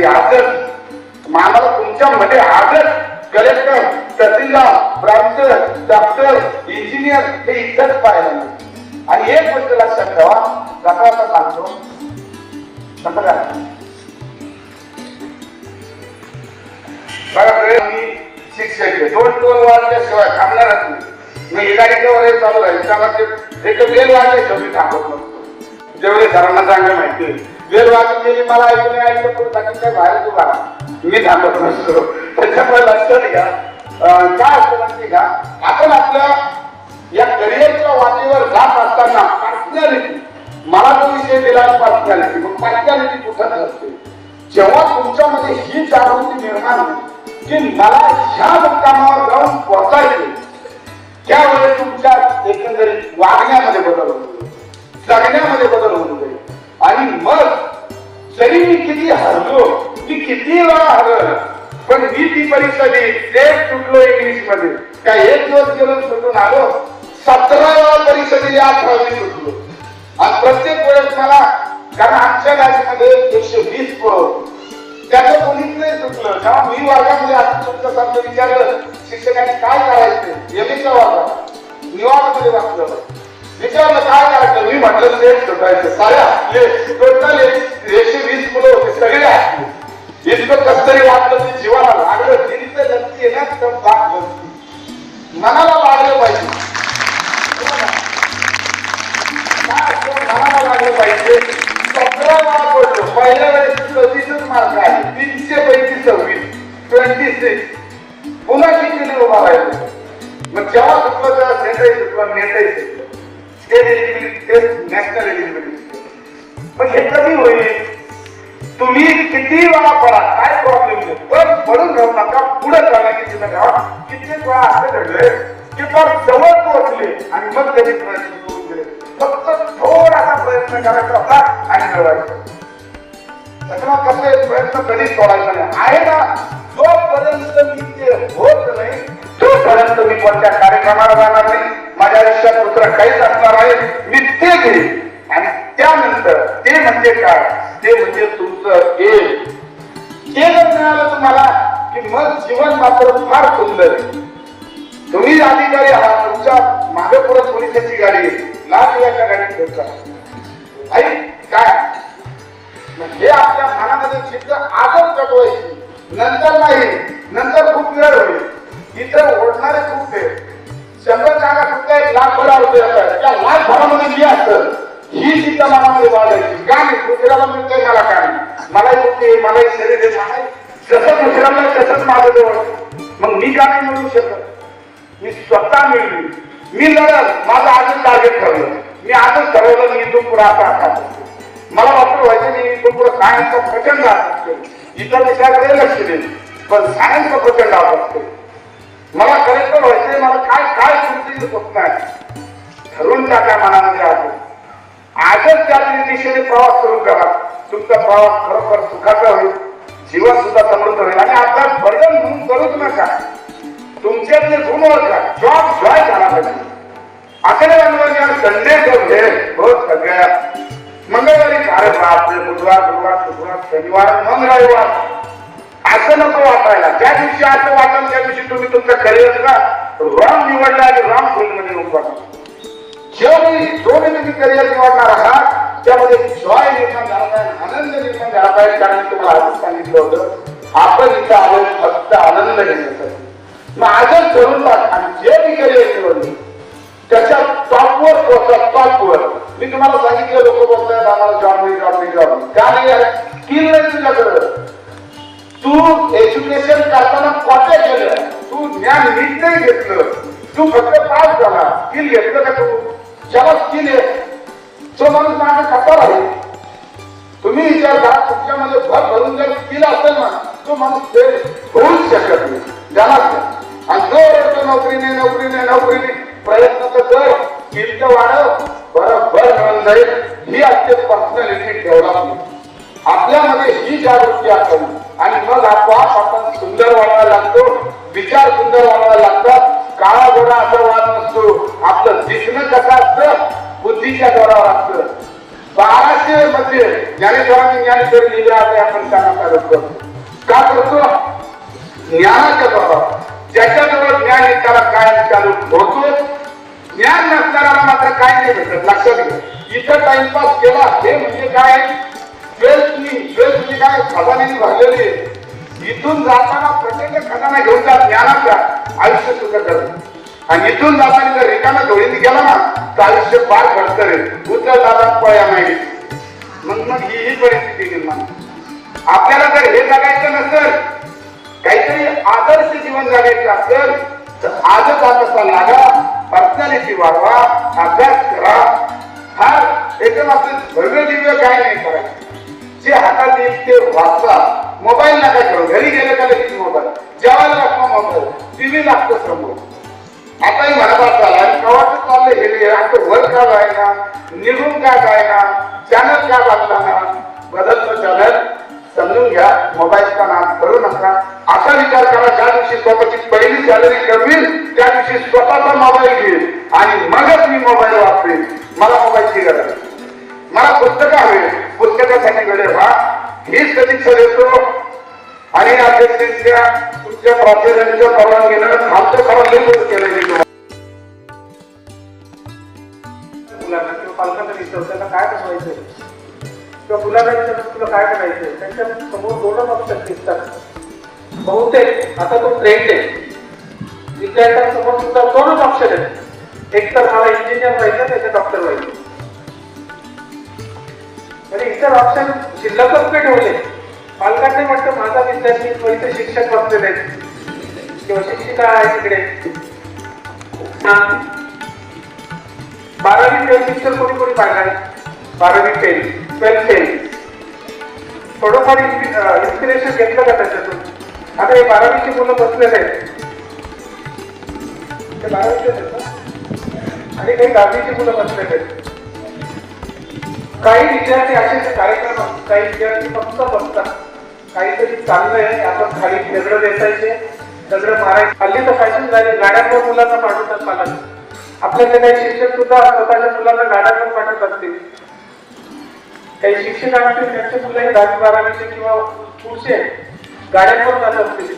करण्याची आदत. आम्हाला तुमच्यामध्ये आदत. कलेक्टर तहसीलदार प्रांतर डॉक्टर इंजिनियर हे इथंच पाहायला नाही आणि एक गोष्ट लक्षात ठेवा सकाळचा सांगतो. सकाळ शिक्षक आहे. दोन टोल वाढल्याशिवाय थांबणारच नाही मी. एका चालू राहील. त्याला एक वेळ वाजल्याशिवाय मी थांबत नसतो जेवढे सरांना चांगलं माहिती वेळ वाजून गेली मला ऐकून नाही ऐकलं पण बाकी काय बाहेर तू बघा मी थांबत नसतो. त्याच्यामुळे लक्षात घ्या काय असतं माहिती का? आपण आपल्या या करिअरच्या वाटेवर जात असताना पर्सनॅलिटी मला तो विषय दिला पर्सनॅलिटी मग पर्सनॅलिटी कुठं असते जेव्हा तुमच्यामध्ये ही जागृती निर्माण होईल की मला ह्या मुक्कामावर जाऊन पोहोचायचे त्यावेळेस तुमच्या एकंदरीत वागण्यामध्ये बदल होतो. जगण्यामध्ये बदल होऊन जाईल आणि मग जरी मी किती हरलो मी किती वेळा हरल पण मी ती परीक्षा दिली तेच सुटलो इंग्लिशमध्ये काय एक दिवस गेलो सुटून आलो? सतरा वेळा परीक्षा दिली अठरावी सुटलो. आणि प्रत्येक वेळेस मला कारण आमच्या गाडीमध्ये एकशे वीस पोरं त्याचं कोणीच नाही सुटलं. कारण मी वर्गामध्ये आता तुमचं सारखं विचारलं शिक्षकांनी काय करायचं? एमएच्या वर्गात. निवासामध्ये वाचलं. विचारलं काय करायचं? मी म्हटलं सेट सुटायचं. साऱ्या टोटल एकशे वीस मुलं होते सगळे आपले इतकं कस तरी वाटलं ते जीवाला लागलं. दिलीचं गलती आहे ना तर लाग गलती मनाला लागलं पाहिजे. मनाला लागलं पाहिजे. सतरा मार्क पडलो पहिल्या वेळेस सव्वीसच मार्क आले. तीनशे पैकी सव्वीस. Twenty six. पुन्हा किती उभा राहिलो मग जेव्हा सुटलं तेव्हा सेंट्रल सुटलं नेटही सुटलं एलिजिबिलिटी टेस्ट नॅशनल एलिजिबिलिटी पण हे कधी होईल? तुम्ही किती वेळा पडा काय प्रॉब्लेम नाही पण पडून राहू नका पुढे जाणार की तिथं ठेवा कित्येक वेळा असे घडले की फार जवळ पोहोचले आणि मग त्यांनी प्रयत्न सुरू केले फक्त थोडासा प्रयत्न करायचा होता आणि मिळवायचा. त्याच्यामुळे कसं प्रयत्न कधीच सोडायचा नाही. आहे ना जोपर्यंत मी ते होत नाही जोपर्यंत मी कोणत्या कार्यक्रमाला जाणार नाही? माझ्या आयुष्यात दुसरं काहीच असणार आहे मी ते घेईन. आणि त्यानंतर ते म्हणजे काय? ते म्हणजे तुमचं एम ते जर मिळालं तुम्हाला की मग जीवन मात्र फार सुंदर आहे. तुम्ही अधिकारी आहात. तुमच्या मागे पुढे पोलिसाची गाडी लाल याच्या गाडीत ठेवता आई काय? हे आपल्या मनामध्ये चित्त आजच कटवायची नंतर नाही. नंतर खूप वेळ होईल. इथं ओढणारे खूप आहे शंभर जागा फक्त एक लाख भरा होते त्या लाख भरामध्ये मी असतं ही चिंता मनामध्ये वाढायची. का नाही? दुसऱ्याला मिळतंय मला काय मला येते मला शरीर आहे जसं दुसऱ्याला तसंच माझं जवळ मग मी का नाही मिळू शकत? मी स्वतः मिळली. मी लढत माझं आजच टार्गेट ठरलं. मी आजच ठरवलं मी इथून पुढे आता आता मला वापर व्हायचं नाही इथून पुढे सायन्सचा प्रचंड अभ्यास इतर विषयाकडे लक्ष देईल पण सायन्सचा प्रचंड अभ्यास मला कलेक्टर व्हायचंय मला काय काय तुमची स्वप्न आहे ठरवून टाका मनामध्ये आज आजच त्या दिशेने प्रवास सुरू करा. तुमचा प्रवास खरोखर सुखाचा होईल जीवन सुद्धा समृद्ध होईल. आणि आता बर्डन म्हणून करूच नका. तुमच्यातले गुण ओळखा जॉब जॉय झाला पाहिजे. अकरा जानेवारी संडे तो भेट हो सगळ्या. मंगळवारी कार्यक्रम आपले बुधवार गुरुवार शुक्रवार शनिवार मग रविवार असं नको वाटायला त्या दिवशी असं वाटेल त्या दिवशी तुम्ही तुमचं करिअरला रॉंग निवडला आणि रॉंग फील्डमध्ये उभा जेवढी जो तुम्ही करिअर निवडणार आहात त्यामध्ये जॉय निर्माण झाला पाहिजे आनंद निर्माण झाला पाहिजे कारण तुम्हाला आधीच सांगितलं होतं आपण इथं आलो फक्त आनंद घेण्यासाठी. मग आजच ठरवून आणि जे मी करिअर निवडली त्याच्या टॉपवर पोहोचला टॉपवर मी तुम्हाला सांगितलं लोक बोलतायत आम्हाला जॉब नाही जॉब नाही जॉब नाही. का नाही स्किल नाही तुझ्याकडे. एज्युकेशन करताना कॉटे केलं. तू ज्ञान नीट नाही घेतलं. तू फक्त पास झाला. स्किल घेतलं का तू? ज्याला स्किल आहे तो माणूस माझा कसा आहे. तुम्ही विचार करा तुमच्यामध्ये भर भरून जर स्किल असेल ना तो माणूस फेल होऊच शकत नाही. ज्याला आणि जो रडतो नोकरीने नोकरीने नोकरीने प्रयत्न तर कर. स्किल तर वाढव बरोबर मिळून जाईल. ही असते पर्सनॅलिटी डेव्हलपमेंट आपल्यामध्ये ही जागृती असावी आणि मग आपोआप आपण सुंदर व्हायला लागतो विचार सुंदर व्हायला लागतात. काळा गोडा असा वाद नसतो. आपलं दिसणं कसं असतं? बुद्धीच्या जोरावर असतं. बाराशे मध्ये ज्ञानेश्वरांनी ज्ञानेश्वरी लिहिले आहे आपण त्यांना सादर करतो का करतो ज्ञानाच्या बाबा ज्याच्याजवळ ज्ञान आहे त्याला काय चालू होतो ज्ञान नसणाऱ्याला मात्र काय नाही भेटत. लक्षात घ्या. इथं टाइमपास केला हे म्हणजे काय? ट्वेल्थनी ट्वेल्थ म्हणजे काय खजान्याने भरलेली इथून जाताना प्रत्येक खजाना घेऊन जा ज्ञानाचा आयुष्य सुद्धा करत आणि इथून जाताना जर रिकाम्या धोळीने गेला ना तर आयुष्य फार खडतरेल उचल दादा पळ्या नाही मग मग ही ही परिस्थिती निर्माण आपल्याला जर हे जगायचं नसेल काहीतरी आदर्श जीवन जगायचं असेल तर आजच आता लागा पर्सनॅलिटी वाढवा अभ्यास करा. हा एकदम आपले भव्य दिव्य काय नाही करायचं. जे हातात येईल ते वाचा मोबाईल नका करू घरी गेले का लगेच मोबाईल? जेवायला लागतो मोबाईल? टीव्ही लागतो समोर. आताही म्हणत झाला कवाच चालले हे आता वर का जायना? निघून का जायना? चॅनल का लागला ना बदलतं चॅनल समजून घ्या. मोबाईलचा नाद करू नका. असा विचार करा ज्या दिवशी स्वतःची पहिली सॅलरी कमवील त्या दिवशी स्वतःचा मोबाईल घेईल. आणि मगच मी मोबाईल वापरेन. मला मोबाईलची गरज मला पुस्तकं हवे पुस्तकासाठी वेळ व्हा हीच प्रतीक्षा देतो आणि अध्यक्षांच्या तुमच्या प्राचार्यांच्या परवानगीनं आमचं परवानगी केलं गेलं मुलांना किंवा पालकांना विचार त्यांना काय बनवायचंय किंवा मुलांना विचार तुला काय बनायचंय त्यांच्यासमोर दोनच ऑप्शन दिसतात. बहुतेक आता तो ट्रेंड आहे. विद्यार्थ्यांसमोर सुद्धा दोनच ऑप्शन आहेत. एक तर मला इंजिनियर व्हायचं त्याचे डॉक्टर व्हायचं. म्हणजे इतर ऑप्शन शिल्लकच नाही ठेवले. पालकांनी म्हटलं माझा विद्यार्थी किंवा इथे शिक्षक बसलेले आहेत किंवा शिक्षिका आहे तिकडे. बारावी फेल पिक्चर कोणी कोणी पाहिला बारावी फेल. Twelfth fail. थोडंफार इन्स्पिरेशन घेतलं का त्याच्यातून? आता हे बारावीची मुलं बसलेले आहेत ते बारावीचे आहेत ना? आणि काही दहावीची मुलं बसलेले आहेत काही विद्यार्थी असे कार्यक्रम असतात काही विद्यार्थी फक्त बसतात काहीतरी चांगलं आहे आपण खाली दगड देसायचे दगड मारायचे हल्ली तर फॅशन झाली गाड्यांवर मुलांना पाठवतात पालक आपल्याकडे काही शिक्षक सुद्धा स्वतःच्या मुलांना गाड्यांवर पाठवत असतील. काही शिक्षकांचे असतील त्यांचे मुलंही दहावी बारावीचे किंवा पुढचे गाड्यांवर जात असतील.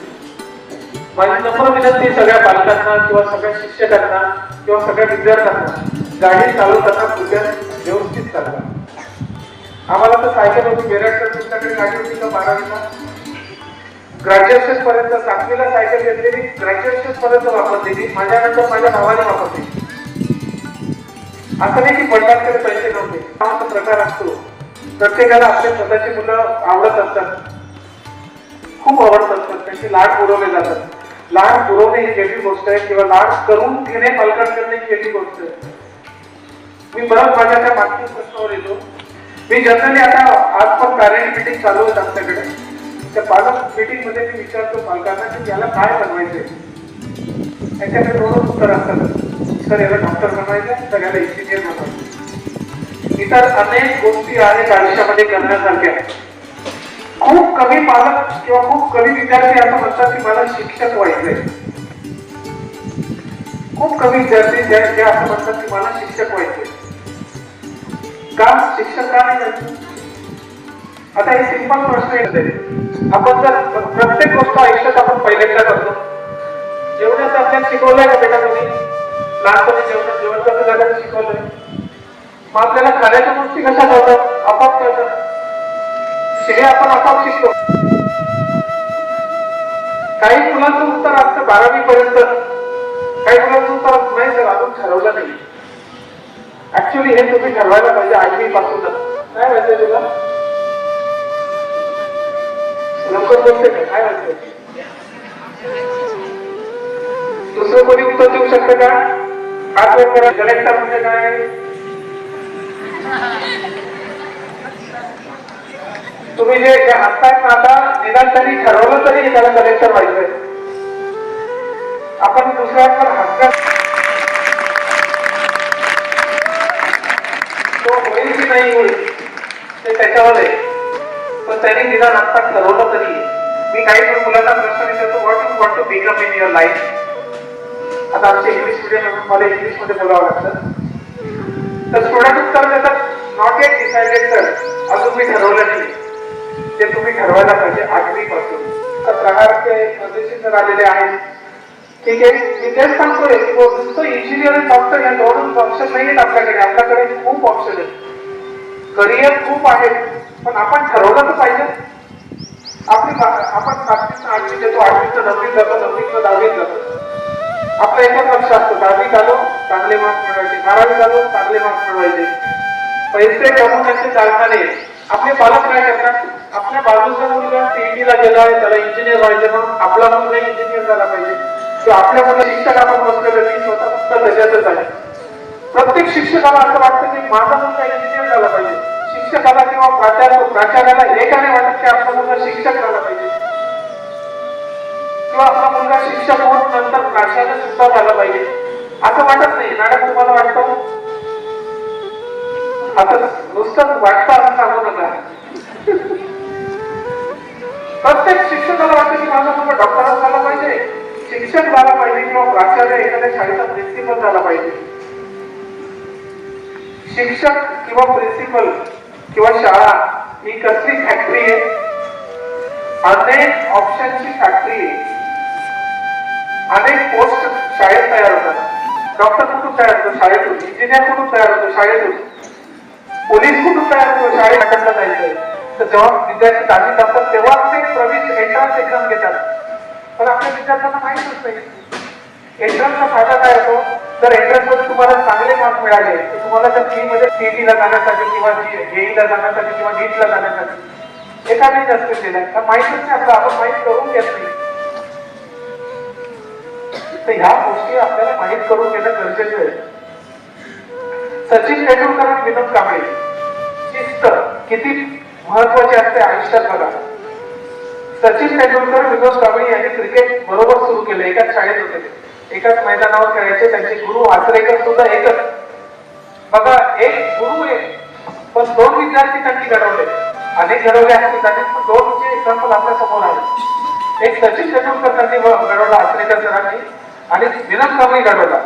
माझी नम्र विनंती सगळ्या पालकांना किंवा सगळ्या शिक्षकांना किंवा सगळ्या विद्यार्थ्यांना गाडी चालवताना कृपया व्यवस्थित चालवा. आम्हाला तर सायकल होती बेराटकर तुमच्याकडे गाडी होती का बारावीला ग्रॅज्युएशन पर्यंत सातवीला सायकल घेतलेली ग्रॅज्युएशन पर्यंत वापरलेली माझ्यानंतर माझ्या भावाने वापरली असं नाही की वडिलांकडे पैसे नव्हते. हा प्रकार असतो. प्रत्येकाला आपले स्वतःची मुलं आवडत असतात. खूप आवडत असतात त्यांची लाड पुरवले जातात. लाड पुरवणे ही वेगळी गोष्ट आहे किंवा लाड करून घेणे पालकांकडे ही वेगळी गोष्ट आहे. मी बरंच माझ्या त्या मागच्या प्रश्नावर येतो. मी जनरली आता आज पण पॅरेंट मिटिंग चालू आहेत आमच्याकडे. त्या पालक मिटिंगमध्ये मी विचारतो पालकांना की याला काय बनवायचंय? त्याच्याकडे दोनच उत्तर असतात. सर याला डॉक्टर बनवायचं तर याला इंजिनियर बनवायचं इतर अनेक गोष्टी आहेत आयुष्यामध्ये करण्यासारख्या. खूप कमी पालक किंवा खूप कमी विद्यार्थी असं म्हणतात की मला शिक्षक व्हायचंय. खूप कमी विद्यार्थी जे जे असं म्हणतात की मला शिक्षक व्हायचंय. का शिक्षण का नाही आता हे सिंपल प्रश्न येते आपण जर प्रत्येक गोष्ट आयुष्यात आपण पहिल्यांदा करतो जेवणाचं आपल्याला शिकवलंय का बेटा तुम्ही? लहानपणी जेवण जेवण कसं झालं शिकवलंय? मग आपल्याला खाण्याच्या गोष्टी कशा कळतात? आपोआप कळतात. हे आपण आपोआप शिकतो. काही मुलांचं उत्तर असतं बारावी पर्यंत काही मुलांचं उत्तर नाही सर अजून ठरवलं नाही. ऍक्च्युली हे तुम्ही ठरवायला पाहिजे आठवी पासून. काय व्हायचंय तुला? लवकर बोलते काय व्हायचंय? दुसरं कोणी उत्तर देऊ शकतं का? हात करा. कलेक्टर म्हणजे काय? तुम्ही जे जे आता निदान त्यांनी ठरवलं तरी त्याला कलेक्टर व्हायचंय. आपण दुसऱ्यावर हसण्यात नाही होईल. ते त्याच्यावर आहे. पण त्याने निदान आत्ता ठरवलं तरी मी काही पण मुलांना प्रश्न विचारतो what you want to become in your life आता आमचे इंग्लिश मिडियम मला इंग्लिशमध्ये बोलावं लागतं. तर स्टुडंट उत्तर देतात नॉट एट डिसाइडेड सर अजून मी ठरवलं नाही. ते तुम्ही ठरवायला पाहिजे आठवी पासून प्रकारचे स्वदेशी सर आलेले आहेत. ठीक आहे मी तेच सांगतोय. की बुवा नुसतं इंजिनियर आणि डॉक्टर या दोन ऑप्शन नाही आहेत आपल्याकडे. आपल्याकडे खूप ऑप्शन आहेत. करिअर खूप आहे पण आपण ठरवलं तर पाहिजे. आपली आपण सातवीचं आठवी देतो आठवीचं नववीत जातो नववीचं दहावीत जातो. आपलं एकच लक्ष असतं दहावीत आलो चांगले मार्क्स मिळवायचे बारावीत आलो चांगले मार्क्स मिळवायचे. पैसे कमवण्याचे चालना नाही आपले पालक काय करतात? आपल्या बाजूचा मुलगा सीईटी ला गेला आहे त्याला इंजिनियर व्हायचे म्हणून आपला मुलगा इंजिनियर झाला पाहिजे. किंवा आपल्या मुलं शिक्षक आपण बसलेलं मी स्वतः फक्त त्याच्यातच आहे. प्रत्येक शिक्षकाला असं वाटतं की माझा मुलगा इंजिनियर झाला पाहिजे. शिक्षकाला किंवा प्राचार्य प्राचार्याला हे वाटत की आपला मुलगा शिक्षक झाला पाहिजे. किंवा आपला मुलगा शिक्षक होऊन नंतर प्राचार्य सुद्धा झाला पाहिजे. असं वाटत नाही. मॅडम तुम्हाला वाटतं? आता नुसतं वाटतं असं सांगू नका. प्रत्येक शिक्षकाला वाटतं की माझा मुलगा डॉक्टर झाला पाहिजे. शिक्षक झाला पाहिजे किंवा प्राचार्य एखाद्या शाळेचा प्रिन्सिपल झाला पाहिजे. शिक्षक किंवा प्रिन्सिपल किंवा शाळा ही कसली फॅक्टरी आहे? अनेक ऑप्शनची फॅक्टरी आहे. अनेक पोस्ट शाळेत तयार होतात. डॉक्टर कुठून तयार होतो? शाळेतून. इंजिनियर कुठून तयार होतो? शाळेतून. पोलीस कुठून तयार होतो? शाळेत अटकला जायचंय तर जेव्हा विद्यार्थी दहावीत असतात तेव्हा ते प्रवेश एंट्रन्स एक्झाम घेतात. पण आपल्या विद्यार्थ्यांना माहीतच नाही एंट्रन्सचा फायदा काय होतो? जर एंट्रन्स तुम्हाला चांगले मार्क मिळाले. तर तुम्हाला त्या फी मध्ये सीईटी जाण्यासाठी किंवा जेईला जाण्यासाठी किंवा नीटला जाण्यासाठी. एखादी जास्त केलं. तर माहीतच नाही आपलं. आपण माहीत करून घेत नाही. तर ह्या गोष्टी आपल्याला माहीत करून घेणं गरजेचं आहे. सचिन तेंडुलकर आणि विनोद कांबळे. शिस्त किती महत्वाची असते आयुष्यात बघा. सचिन तेंडुलकर विनोद कांबळे यांनी क्रिकेट बरोबर सुरू केलं. एकाच शाळेत होते एकाच मैदानावर खेळायचे त्यांचे गुरु आचरेकर सुद्धा एकच. बघा एक गुरु एक पण दोन विद्यार्थी त्यांनी घडवले. अनेक घडवले असतील त्यांनी पण दोनचे म्हणजे एक्झाम्पल आपल्यासमोर आले. एक सचिन तेंडुलकर त्यांनी घडवला आचरेकर सरांनी आणि विनोद कमळी घडवला.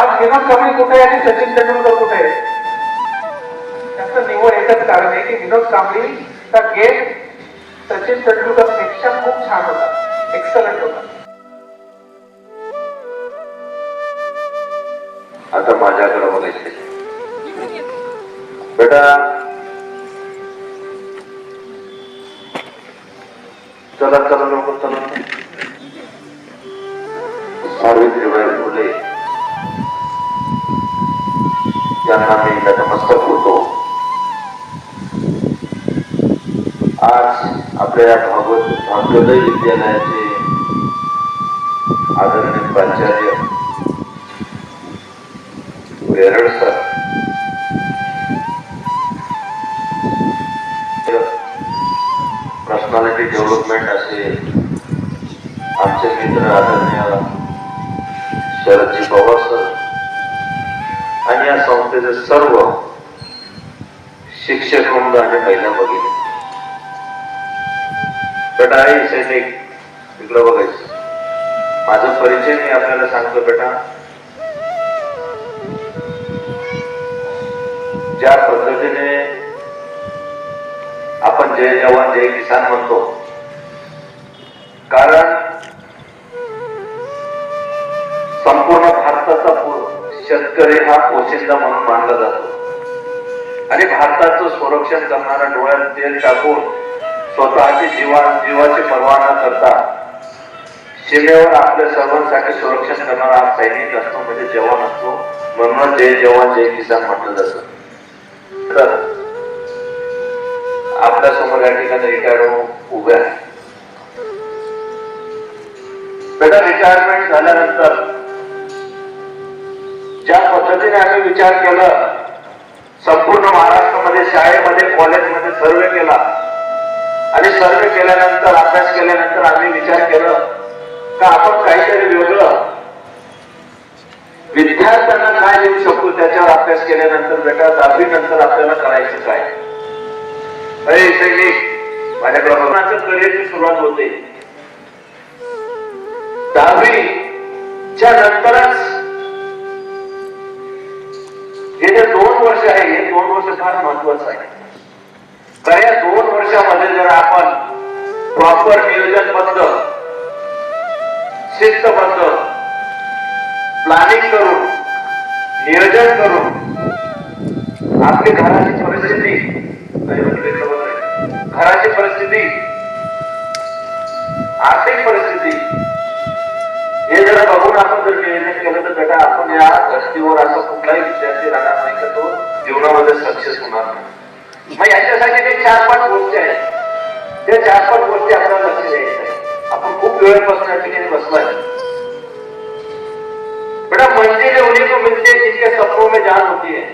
आज विनोद कमळी कुठे आहे आणि सचिन तेंडुलकर कुठे आहे? त्याचं निवड एकच कारण आहे की विनोद कांबळीचा गेम सचिन तेंडुलकरपेक्षा खूप छान होता. एक्सलंट होता. आता माझ्याकडे बघायचे बेटा चला चला लवकर चला. सावित्रीबाई फुले यांना मी नतमस्तक होतो आज आपल्या या भागवत भाग्योदय विद्यालयाचे आदरणीय प्राचार्य वेरड सर. पर्सनॅलिटी डेव्हलपमेंट असेल आमचे मित्र आदरणीय शरदजी पवार सर आणि या संस्थेचे सर्व शिक्षक वृंद आणि महिला बघितले. बेटा सैनिक इकडं बघायचं. माझा परिचय मी आपल्याला सांगतो बेटा. ज्या पद्धतीने आपण जय जवान जय किसान म्हणतो. कारण संपूर्ण भारताचा शेतकरी हा पोशिंदा म्हणून मानला जातो. आणि भारताचं संरक्षण करणारा डोळ्यात तेल टाकून स्वतःची जीवा जीवाची पर्वा न करता सीमेवर आपल्या सर्वांसाठी संरक्षण करणारा हा सैनिक असतो म्हणजे जवान असतो. म्हणून जय जवान जय किसान म्हटलं जातं. तर आपल्यासमोर या ठिकाणी रिटायर्ड उभे आहे. बेटा रिटायरमेंट झाल्यानंतर ज्या पद्धतीने आम्ही विचार केला संपूर्ण महाराष्ट्रामध्ये शाळेमध्ये कॉलेजमध्ये सर्वे केला आणि सर्वे केल्यानंतर अभ्यास केल्यानंतर आम्ही विचार केला का आपण काहीतरी वेगळं विद्यार्थ्यांना काय देऊ शकतो त्याच्यावर अभ्यास केल्यानंतर बेटा दहावी नंतर आपल्याला करायचं काय अरे सैनिक माझ्याकडे बघण्याचं करिअरची सुरुवात होते. दहावीच्या नंतरच हे जे दोन वर्ष आहे हे दोन वर्ष फार महत्वाचं आहे. कारण या दोन वर्षामध्ये जर आपण प्रॉपर नियोजनबद्ध शिस्तबद्ध प्लॅनिंग करून नियोजन करून आपली घराची परिस्थिती घराची परिस्थिती आर्थिक परिस्थिती हे जर बघून आपण जर नियोजन केलं तर बेटा आपण या धर्तीवर असा कुठलाही विद्यार्थी राहणार नाही का तो जीवनामध्ये सक्सेस होणार नाही. मग याच्यासाठी काही चार पाच गोष्टी आहेत. त्या चार पाच गोष्टी आपल्याला लक्ष द्यायच्या आपण खूप वेळपासून या ठिकाणी बसलाय. बेटा, मंजिल उन्हीं को मिलती है जिनके सपनों में जान होती है।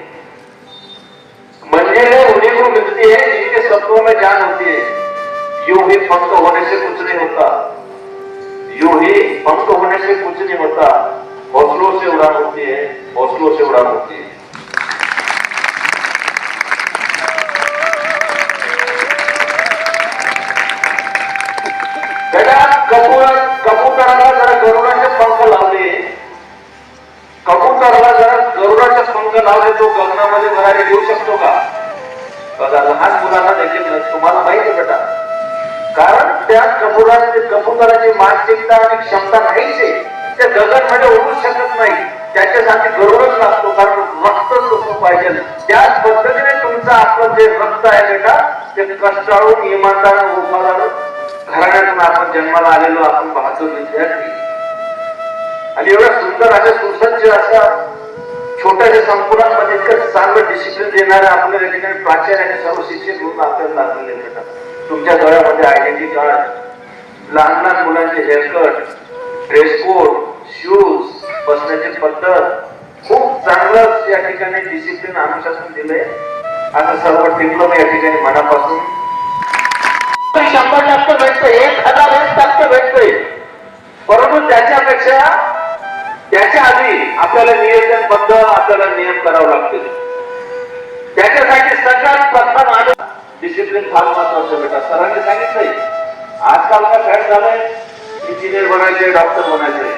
मंजिल उन्हीं को मिलती है जिनके सपनों में जान होती है। यूँ ही पंख होने से कुछ नहीं होता। यूँ ही पंख होने से कुछ नहीं होता। हौसलों से उड़ान होती है हौसलों से उड़ान होती है। कपूर कबूतराला जरा गरुडाचे पंख लावले लावले तो गगनामध्ये भरारी देऊ शकतो का? बघा लहान मुलांना देखील तुम्हाला माहिती बेटा. कारण त्या कबुराची कबुतराची मानसिकता आणि क्षमता नाहीच आहे ते गगनमध्ये उडू शकत नाही. त्याच्यासाठी गरुडच लागतो कारण रक्त तसं पाहिजे. त्याच पद्धतीने तुमचं आपलं जे रक्त आहे बेटा ते कष्टाळून इमानदार उभार घराण्यातून आपण जन्माला आलेलो आपण पाहतो विद्यार्थी. आणि एवढ्या सुंदर अशा सुसज्ज अशा छोट्याशा संकुलांमध्ये इतकं चांगलं डिसिप्लिन देणाऱ्या आपल्या या ठिकाणी प्राचार्य आणि सर्व शिक्षक म्हणून आपल्याला लागलेले भेटतात तुमच्या घरामध्ये आयडेंटिटी कार्ड लहान लहान मुलांचे हेअरकट ड्रेस कोड शूज बसण्याची पद्धत खूप चांगलं या ठिकाणी डिसिप्लिन अनुशासन दिलंय. आता सर्व डिप्लोमा या ठिकाणी मनापासून. शंभर टक्के भेटतोय एक हजार टक्के भेटतोय. परंतु त्याच्यापेक्षा त्याच्या आधी आपल्याला नियोजनबद्ध आपल्याला नियम करावे लागतील. त्याच्यासाठी सगळ्यात प्रथम आलं. डिसिप्लिन फार महत्वाचं बेटा. सरांनी सांगितलंय. आजकाल का फॅट झालंय. इंजिनियर बनायचे डॉक्टर बनायचे.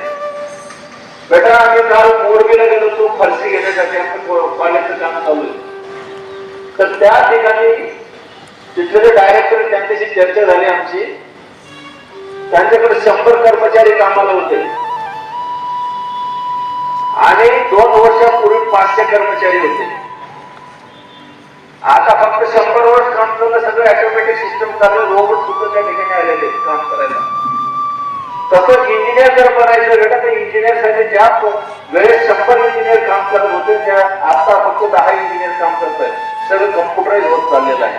बेटा आम्ही काल मोरबीला गेलो तो फरशी घेण्यासाठी आपण कॉलेजचं काम चालू आहे. तर त्या ठिकाणी तिथले जे डायरेक्टर त्यांच्याशी चर्चा झाली आमची. त्यांच्याकडे शंभर कर्मचारी कामाला होते. आणि दोन वर्षापूर्वी पाचशे कर्मचारी होते. आता फक्त शंभर वर्ष काम करणं सगळं ऑटोमॅटिक सिस्टम चालू रोबोट सुद्धा त्या ठिकाणी आलेले काम करायला. तसंच इंजिनियर जर बनायचं बेटा तर इंजिनियरसाठी ज्या वेळेस शंभर इंजिनियर काम करत होते त्या आता फक्त दहा इंजिनियर काम करत आहेत सगळं कम्प्युटराईज होत चाललेलं आहे.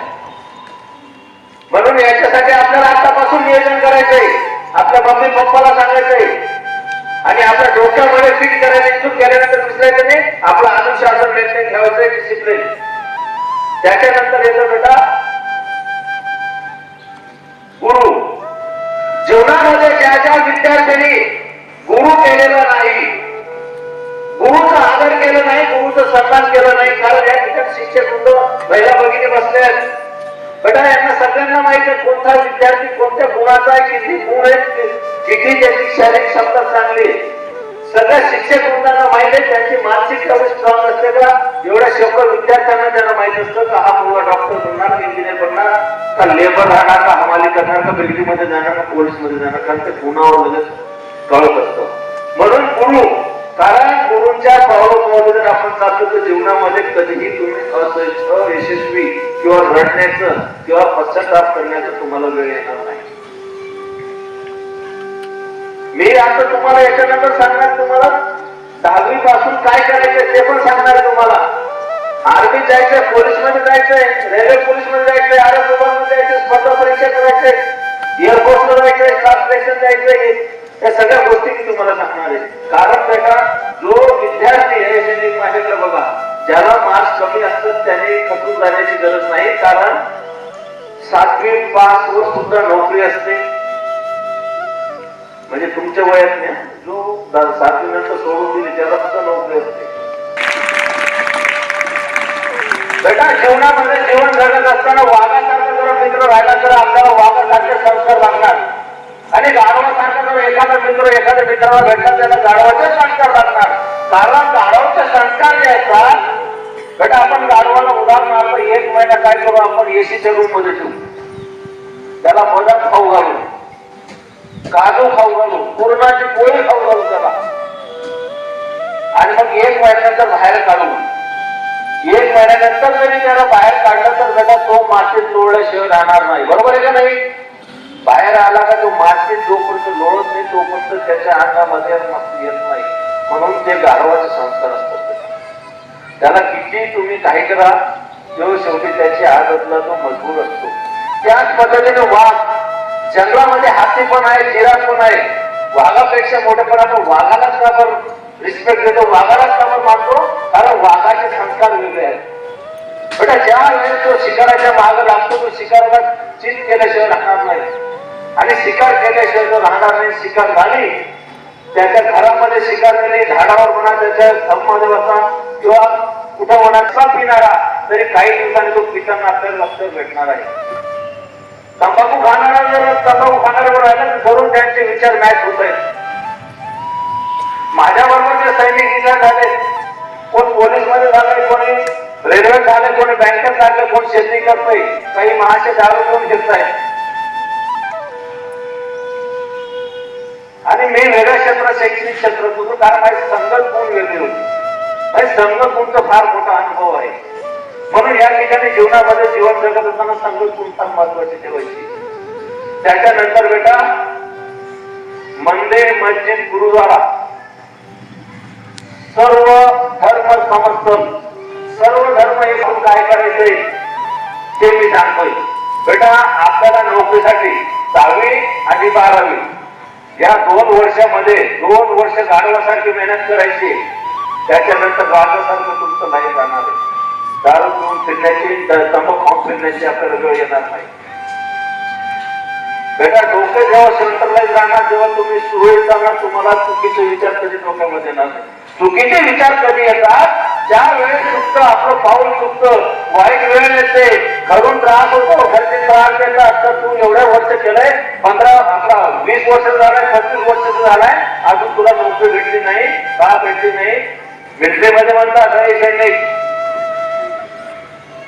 म्हणून याच्यासाठी आपल्याला आतापासून नियोजन करायचंय. आपल्या मम्मी पप्पाला सांगायचंय आणि आपल्या डोक्यामध्ये फिट करायचं इथून केल्यानंतर विसरायचं नाही. आपलं अनुशासन मेंटेन ठेवायचं डिसिप्लिन त्याच्यानंतर येतो बेटा गुरु. जीवनामध्ये ज्या ज्या विद्यार्थ्यांनी गुरु केलेला नाही गुरुचा आदर केला नाही गुरुचा सन्मान केला नाही कारण या ठिकाणी शिक्षक वृंद महिला भगिनी बसले बेटा यांना सगळ्यांना माहीत आहे कोणता विद्यार्थी कोणत्या गुणाचा आहे किती गुण आहे किती त्याची शारीरिक क्षमता चांगली सगळ्या शिक्षक वृंदांना माहीत आहे त्यांची मानसिक कमी स्ट्रॉंग असते का? एवढ्या शंभर विद्यार्थ्यांना त्यांना माहीत असतं का? हा मुलगा डॉक्टर बनणार इंजिनियर बनणार का लेबर राहणार का हमाली करणार का बिल्डिंगमध्ये जाणार का पोलीसमध्ये जाणार? कारण ते गुणावर लगेच कळत असतं. म्हणून गुरु कारण गुरुंच्या पावलोपावली जर आपण चाललो तर जीवनामध्ये कधीही तुम्ही अयशस्वी किंवा रडण्याचं किंवा पश्चाताप करण्याचं तुम्हाला वेळ येणार नाही. मी आता तुम्हाला याच्यानंतर सांगणार तुम्हाला दहावी पासून काय करायचं ते पण सांगणार तुम्हाला. आर्मी जायचंय पोलीसमध्ये जायचंय रेल्वे पोलीसमध्ये जायचंय आरोग्यमध्ये जायचंय स्पर्धा परीक्षा करायचंय एअरफोर्स ला जायचंय ट्रान्सलेशन जायचंय या सगळ्या गोष्टी मी तुम्हाला सांगणार आहे. कारण बेटा जो विद्यार्थी आहे शैक्षणिक माझ्याकडे बघा ज्याला मार्क्स कमी असतात त्याने खचून जाण्याची गरज नाही कारण सातवी पास वर सुद्धा नोकरी असते. म्हणजे तुमच्या वयात नाही, जो सातवी नंतर सोडून दिली त्याला सुद्धा नोकरी असते. बेटा जीवनामध्ये जीवन जगत असताना वाघासारखा जर मित्र राहिला तर आपल्याला वाघासारखे संस्कार लागणार. आणि गाढवासारखा जर एखादा मित्र एखाद्या मित्राला भेटला त्याला गाढवाचे संस्कार लागणार कारण गाढवाचे संस्कार जे असतात बेटा आपण गाडवाला उदाहरणार्थ एक महिना काय करू आपण एसीच्या रूममध्ये ठेवू. त्याला मदत खाऊ घालू. काजू खाऊ घालू. पूर्णाची पोळी खाऊ घालू त्याला. आणि मग एक महिन्यानंतर बाहेर काढू. एक महिन्यानंतर जरी त्याला बाहेर काढलं तर बेटा तो मातीत लोळल्याशिवाय राहणार नाही. बरोबर आहे का नाही? बाहेर आला का तो मातीत जोपर्यंत लोळत नाही तोपर्यंत त्याच्या अंगामध्ये मस्ती येत नाही. म्हणून ते गारवाचे संस्कार असतात त्याला किती तुम्ही काही करा तो शेवटी त्याची आदतला तो मजबूर असतो. त्याच पद्धतीने वाघ जंगलामध्ये हाती पण आहे जिराफ पण आहे. वाघापेक्षा मोठे पण आपण वाघालाच का रिस्पेक्ट देतो? वाघालाच का बरं मानतो? कारण वाघाचे संस्कार वेगळे आहेत. बेटा ज्या वेळेस तो शिकाराच्या मागे लागतो तो शिकारला चित केल्याशिवाय राहणार नाही. आणि शिकार केल्याशिवाय तो राहणार नाही. शिकार झाली त्याच्या घरामध्ये शिकार केली झाडावर म्हणा त्याच्या थंबमध्ये बसा किंवा कुठं म्हणा कसा पिणारा तरी काही दिवसांनी तो पिताना आपल्याला लक्ष भेटणार आहे. तंबाखू खाणारा जर तंबाखू खाणाऱ्यावर राहिला तर त्यांचे विचार मॅच होत आहेत. माझ्या बरोबर जे सैनिक इथं झाले कोण पोलीसमध्ये झालंय कोणी रेल्वे झाले कोणी बँकेत झालं कोण शेती करतोय काही महाशे दारू कोण घेत आणि मी वेगळं क्षेत्र शैक्षणिक क्षेत्र होतो कारण माझी संगत गुण वेगळी होती. संगत गुणचा फार मोठा अनुभव आहे. म्हणून या ठिकाणी जीवनामध्ये जीवन जगत असताना संगत गुण फार महत्वाची ठेवायची. त्याच्यानंतर बेटा मंदिर मस्जिद गुरुद्वारा सर्व धर्म समर्थन सर्व धर्म एकूण काय करायचंय ते मी सांगतोय बेटा आपल्याला नोकरीसाठी दहावी आणि बारावी या दोन वर्षामध्ये दोन वर्ष गाढवासारखी मेहनत करायची त्याच्यानंतर गाढवासारखं तुमचं नाही जाणार दारू पिऊन फिरण्याची तंबाखू खाऊन फिरण्याची आपल्याला वेळ येणार नाही. बेटा डोकं जेव्हा सेंटरलाइज राहणार तेव्हा तुम्ही सुरळीत जाणार तुम्हाला चुकीचे विचार कधी डोक्यामध्ये येणार चुकीचे विचार कधी येतात? ज्या वेळेस चुकतं आपलं पाऊल चुकतं वाईट वेळ येते घरून त्रास होतो घरचे त्रास देतात तर तू एवढ्या वर्ष केलंय, पंधरा आपला वीस वर्ष झालाय पस्तीस वर्ष झालाय, अजून तुला नोकरी भेटली नाही का भेटली नाही. मिलिटरीमध्ये म्हणतात, "अरे सैनिक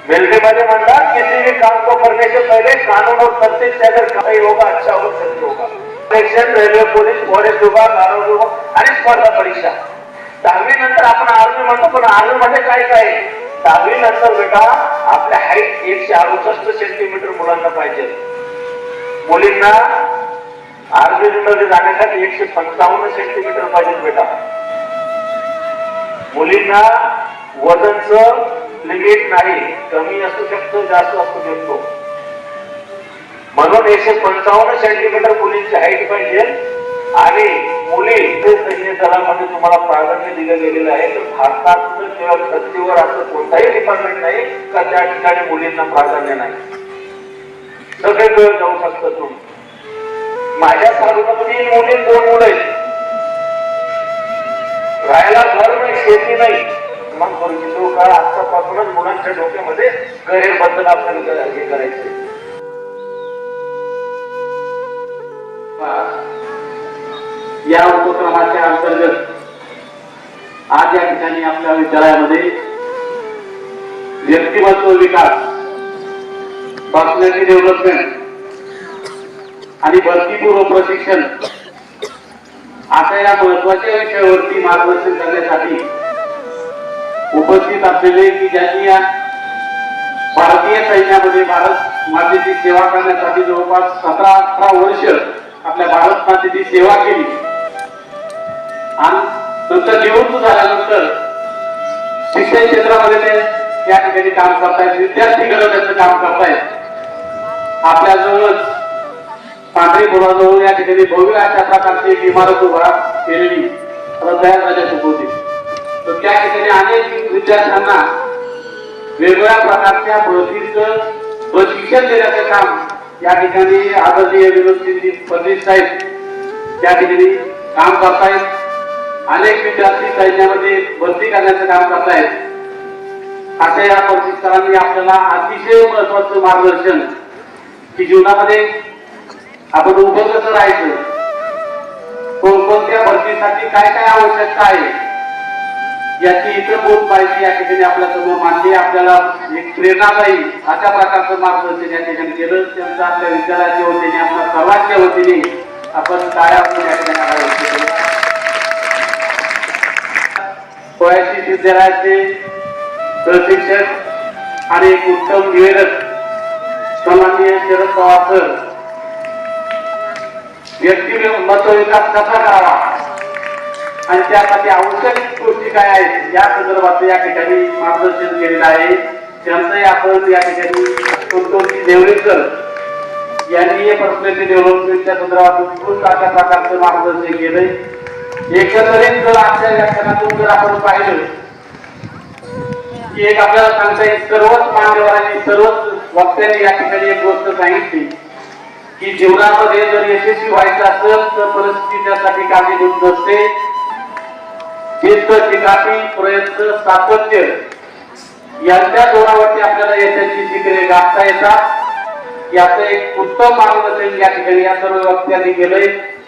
मिलिट्री मध्ये म्हणतात किसी भी काम को करने से पहले कानून और तरतीब से अगर काही होगा अच्छा हो सही होगा. इलेक्शन रेल्वे पोलीस फॉरेस्ट विभाग आरोग्य विभाग आणि स्पर्धा परीक्षा. दहावी नंतर आपण आर्मी म्हणतो, पण आर्मी मध्ये काय काय? दहावी नंतर बेटा आपल्या हाईट एकशे अडुसष्ट सेंटीमीटर मुलांना पाहिजे. मुलींना आर्मी मध्ये जाण्यासाठी एकशे पंचावन्न सेंटीमीटर पाहिजे बेटा. मुलींना वजनचं लिमिट नाही कमी असू शकतो जास्त असू शकतो. म्हणून एकशे पंचावन्न सेंटीमीटर मुलींची हाईट पाहिजे आणि मुली इथे सैन्य दलामध्ये तुम्हाला प्राधान्य दिलं गेलेलं आहे. तर भारतात किंवा धर्तीवर असं कोणताही डिपार्टमेंट नाही का त्या ठिकाणी मुलींना प्राधान्य नाही? सगळे वेळ जाऊ शकता तुम्ही? माझ्या साधूमध्ये मुली दोन मुलं आहेत. राहायला घर नाही शेती नाही. मग करू लोक आजपासूनच मुलांच्या डोक्यामध्ये गैरबद्दल आपल्याला हे करायचे. या उपक्रमाच्या अंतर्गत आज या ठिकाणी आपल्या विद्यालयामध्ये व्यक्तिमत्व विकास पर्सनॅलिटी डेव्हलपमेंट आणि भरतीपूर्व प्रशिक्षण अशा या महत्त्वाच्या विषयावरती मार्गदर्शन करण्यासाठी उपस्थित असलेले की ज्यांनी या भारतीय सैन्यामध्ये भारत मातेची सेवा करण्यासाठी जवळपास सतरा अठरा वर्ष आपल्या भारत मातेची सेवा केली. आणि नंतर निवृत्त झाल्यानंतर शिक्षण क्षेत्रामध्ये ते या ठिकाणी काम करतायत. विद्यार्थी घडवण्याचं काम करतायत. आपल्याजवळच पांढरी पुराजवळ या ठिकाणी भव्य अशा प्रकारची एक इमारत उभा केलेली तयार होती. तर त्या ठिकाणी अनेक विद्यार्थ्यांना वेगवेगळ्या प्रकारच्या बळतीचं प्रशिक्षण देण्याचं काम या ठिकाणी आदरणीय विनोदजी फडणवीस साहेब त्या ठिकाणी काम करतायत. अनेक विद्यार्थी सैन्यामध्ये भरती करण्याचं काम करतायत. अशा या प्रशिक्षकांनी आपल्याला अतिशय महत्वाचं मार्गदर्शन की जीवनामध्ये आपण उभं कसं राहायचं कोणकोणत्या भरतीसाठी काय काय आवश्यकता आहे याची इतर बोध पाहिजे या ठिकाणी आपल्यासमोर मांडली. आपल्याला एक प्रेरणादायी अशा प्रकारचं मार्गदर्शन या ठिकाणी केलं. त्यांचं आपल्या विद्यालयाच्या वतीने आपल्या सर्वांच्या वतीने आपण टाळ्या या ठिकाणी हा विद्यालयाचे प्रशिक्षक आणि एक उत्तम निवेदक सन्माननीय शरद पवार सर व्यक्तिमत्व विकास कसा करावा? आणि त्यासाठी आवश्यक गोष्टी काय आहेत? या संदर्भात या ठिकाणी मार्गदर्शन केलेलं आहे. त्यांचंही आपण या ठिकाणी संतोषी देवरेकर यांनी हे पर्सनॅलिटी डेव्हलपमेंटच्या संदर्भात उत्कृष्ट अशा प्रकारचं मार्गदर्शन केलंय. एकंदरीत जर आजच्या व्याख्यानातून जर आपण पाहिलं की एक आपल्याला सांगता येईल सर्वच मान्यवरांनी सर्वच वक्त्यांनी या ठिकाणी एक गोष्ट सांगितली की जीवनामध्ये जर यशस्वी व्हायचं असेल तर परिस्थिती त्यासाठी कारणीभूत नसते. शिस्त चिकाटी प्रयत्न सातत्य यांच्या जोरावरती आपल्याला यशाची शिकरे गाठता येतात. याचं एक उत्तम मार्गदर्शन या ठिकाणी या सर्व वक्त्यांनी केलंय.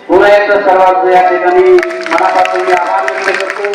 पुन्हा एकदा सर्वांचं या ठिकाणी मनापासून मी आभार व्यक्त करतो.